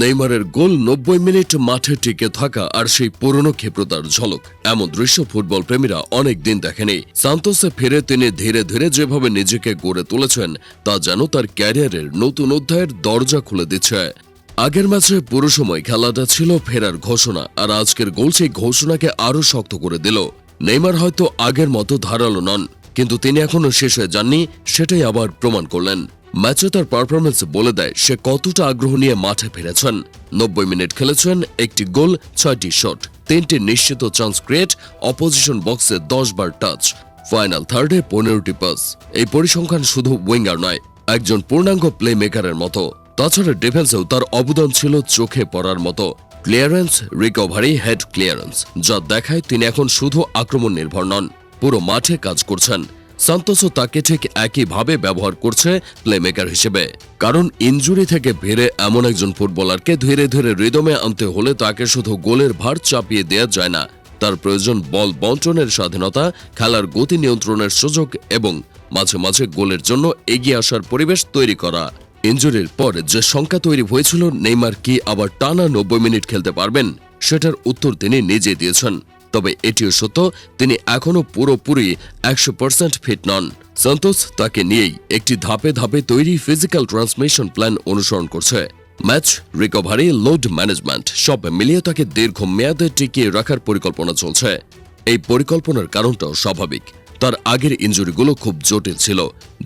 নেইমারের গোল নব্বই মিনিট মাঠে টিকে থাকা আর সেই পুরনো ক্ষিপ্রতার ঝলক। এমন দৃশ্য ফুটবল প্রেমীরা অনেক দিন দেখেনি। সান্তোসে ফিরে তিনি ধীরে ধীরে যেভাবে নিজেকে গড়ে তুলেছেন, তা যেন তার ক্যারিয়ারের নতুন অধ্যায়ের দরজা খুলে দিচ্ছে। আগের ম্যাচে পুরো সময় খেলাটা ছিল ফেরার ঘোষণা, আর আজকের গোল সেই ঘোষণাকে আরও শক্ত করে দিল। নেইমার হয়তো আগের মতো ধারালো নন। কিন্তু তিনি এখনও শেষ হয়ে যাননি, সেটাই আবার প্রমাণ করলেন। ম্যাচে তার পারফরমেন্স বলে দেয়, সে কতটা আগ্রহ নিয়ে মাঠে ফিরেছেন। নব্বই মিনিট খেলেছেন, একটি গোল, ছয়টি শট। তিনটি নিশ্চিত চান্স ক্রিয়েট অপোজিশন বক্সে দশ বার টাচ ফাইনাল থার্ডে পনেরোটি পাস এই পরিসংখ্যান শুধু উইঙ্গার নয়, একজন পূর্ণাঙ্গ প্লে মেকারের মতো। তাছাড়া ডিফেন্সেও তার অবদান ছিল চোখে পড়ার মতো। ক্লিয়ারেন্স রিকভারি হেড ক্লিয়ারেন্স যা দেখায় তিনি এখন শুধু আক্রমণ নির্ভর নন। পুরো মাঠে কাজ করছেন। সান্তোসও তাকে ঠিক একইভাবে ব্যবহার করছে প্লেমেকার হিসেবে। কারণ ইনজুরি থেকে ফিরে এমন একজন ফুটবলারকে ধীরে ধীরে রিদমে আনতে হলে তাকে শুধু গোলের ভার চাপিয়ে দেওয়া যায় না। তার প্রয়োজন বল বন্টনের স্বাধীনতা, খেলার গতি নিয়ন্ত্রণের সুযোগ এবং মাঝে মাঝে গোলের জন্য এগিয়ে আসার পরিবেশ তৈরি করা। ইঞ্জুরির পর যে শঙ্কা তৈরি হয়েছিল, নেইমার কি আবার টানা নব্বই মিনিট খেলতে পারবেন? সেটার উত্তর তিনি নিজে দিয়েছেন। তবে এটিও সত্য, তিনি এখনও পুরোপুরি একশো পার্সেন্ট ফিট নন। সন্তোষ তাকে নিয়েই একটি ধাপে ধাপে তৈরি ফিজিক্যাল ট্রান্সমিশন প্ল্যান অনুসরণ করছে। ম্যাচ রিকভারি লোড ম্যানেজমেন্ট সব মিলিয়ে তাকে দীর্ঘ মেয়াদে টিকিয়ে রাখার পরিকল্পনা চলছে। এই পরিকল্পনার কারণটাও স্বাভাবিক। তার আগের ইঞ্জুরিগুলো খুব জটিল ছিল।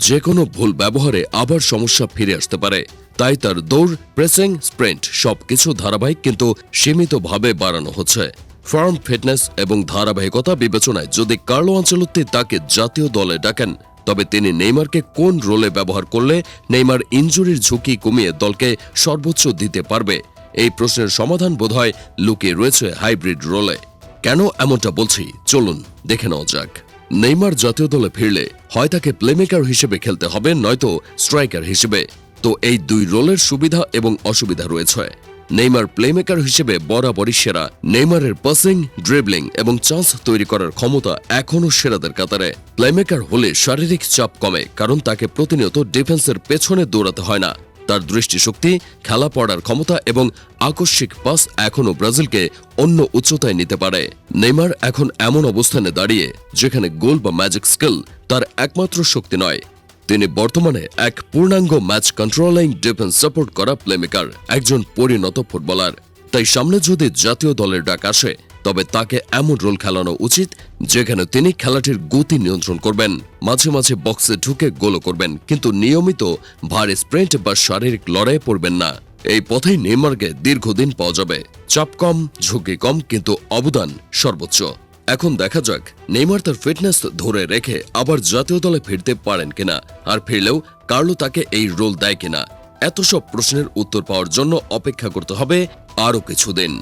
যে কোনো ভুল ব্যবহারে আবার সমস্যা ফিরে আসতে পারে। তাই তার দৌড় প্রেসিং স্প্রিন্ট সবকিছু ধারাবাহিক কিন্তু সীমিতভাবে বাড়ানো হচ্ছে। ফার্ম ফিটনেস এবং ধারাবাহিকতা বিবেচনায় যদি কার্লো আঞ্চলত্তি তাকে জাতীয় দলে ডাকেন, তবে তিনি নেইমারকে কোন রোলে ব্যবহার করলে নেইমার ইঞ্জুরির ঝুঁকি কমিয়ে দলকে সর্বোচ্চ দিতে পারবে? এই প্রশ্নের সমাধান বোধহয় লুকিয়ে রয়েছে হাইব্রিড রোলে। কেন এমনটা বলছি? চলুন দেখে নেওয়া যাক। নেইমার জাতীয় দলে ফিরলে হয় তাকে প্লেমেকার হিসেবে খেলতে হবে, নয়তো স্ট্রাইকার হিসেবে। তো এই দুই রোলের সুবিধা এবং অসুবিধা রয়েছে। নেইমার প্লেমেকার হিসেবে বরাবরই সেরা। নেইমারের পাসিং ড্রিবলিং এবং চান্স তৈরি করার ক্ষমতা এখনও সেরাদের কাতারে। প্লেমেকার হলে শারীরিক চাপ কমে, কারণ তাকে প্রতিনিয়ত ডিফেন্সের পেছনে দৌড়াতে হয় না। তার দৃষ্টিশক্তি, খেলা পড়ার ক্ষমতা এবং আকস্মিক পাস এখনও ব্রাজিলকে অন্য উচ্চতায় নিতে পারে। নেইমার এখন এমন অবস্থানে দাঁড়িয়ে, যেখানে গোল বা ম্যাজিক স্কিল তার একমাত্র শক্তি নয়। তিনি বর্তমানে এক পূর্ণাঙ্গ ম্যাচ কন্ট্রোলিং ডিফেন্স সাপোর্ট করা প্লেমেকার একজন পরিণত ফুটবলার তাই সামনে যদি জাতীয় দলের ডাক আসে, তবে তাকে এমন রোল খেলানো উচিত, যেখানে তিনি খেলাটির গতি নিয়ন্ত্রণ করবেন। মাঝে মাঝে বক্সে ঢুকে গোলও করবেন, কিন্তু নিয়মিত ভারী স্প্রিন্ট বা শারীরিক লড়াইয়ে পড়বেন না। এই পথেই নেইমারকে দীর্ঘদিন পাওয়া যাবে। চাপ কম, ঝুঁকি কম, কিন্তু অবদান সর্বোচ্চ। এখন দেখা যাক, নেইমার তার ফিটনেস ধরে রেখে আবার জাতীয় দলে ফিরতে পারেন কিনা, আর ফিরলেও কার্লো তাকে এই রোল দেয় কিনা? এত সব প্রশ্নের উত্তর পাওয়ার জন্য অপেক্ষা করতে হবে আরও কিছুদিন।